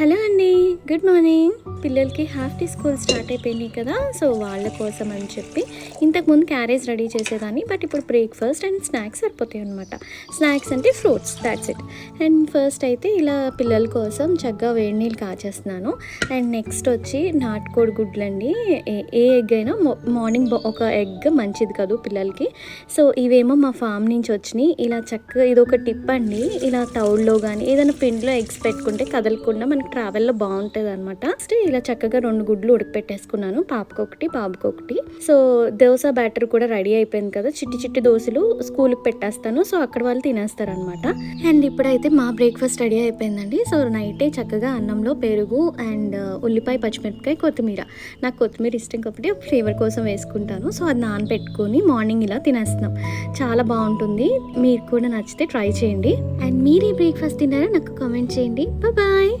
Hello అండి good morning. పిల్లలకి half day school start అయిపోయినాయి కదా సో వాళ్ళ కోసం అని చెప్పి ఇంతకుముందు క్యారేజ్ రెడీ చేసేదాన్ని బట్ ఇప్పుడు బ్రేక్ఫాస్ట్ అండ్ స్నాక్స్ సరిపోతాయి అనమాట స్నాక్స్ అంటే fruits that's it and first అయితే ఇలా పిల్లల కోసం చక్కగా వేడి నీళ్ళు కాచేస్తున్నాను. అండ్ నెక్స్ట్ వచ్చి నాటుకోడి గుడ్లు అండి ఏ- ఎగ్ అయినా మార్నింగ్ ఒక ఎగ్ మంచిది కాదు పిల్లలకి. సో ఇవేమో మా ఫామ్ నుంచి వచ్చినాయి. ఇలా చక్కగా ఇది ఒక టిప్ అండి. ఇలా తౌడులో కానీ ఏదైనా పిండిలో ఎగ్స్ పెట్టుకుంటే కదలకుండా మనకి ట్రావెల్లో బాగుంటుంది అనమాట నెక్స్ట్ ఇలా చక్కగా రెండు గుడ్లు ఉడకపెట్టేసుకున్నాను. పాపకు ఒకటి బాబుకి ఒకటి. సో దోశ బ్యాటర్ కూడా రెడీ అయిపోయింది కదా. చిట్టి చిట్టి దోశలు స్కూల్కి పెట్టేస్తాను. సో అక్కడ వాళ్ళు తినేస్తారు అనమాట అండ్ ఇప్పుడైతే మా బ్రేక్ఫాస్ట్ రెడీ అయిపోయిందండి. సో నైటే చక్కగా అన్నంలో పెరుగు అండ్ uh, ఉల్లిపాయ పచ్చిమిరపకాయ కొత్తిమీర. నాకు కొత్తిమీర ఇష్టం కాబట్టి ఫ్లేవర్ కోసం వేసుకుంటాను. సో అది నానబెట్టుకొని మార్నింగ్ ఇలా తినేస్తున్నాం. చాలా బాగుంటుంది. మీరు కూడా నచ్చితే ట్రై చేయండి. అండ్ మీరు ఈ బ్రేక్ఫాస్ట్ తిన్నారా? నాకు కామెంట్ చేయండి. బాయ్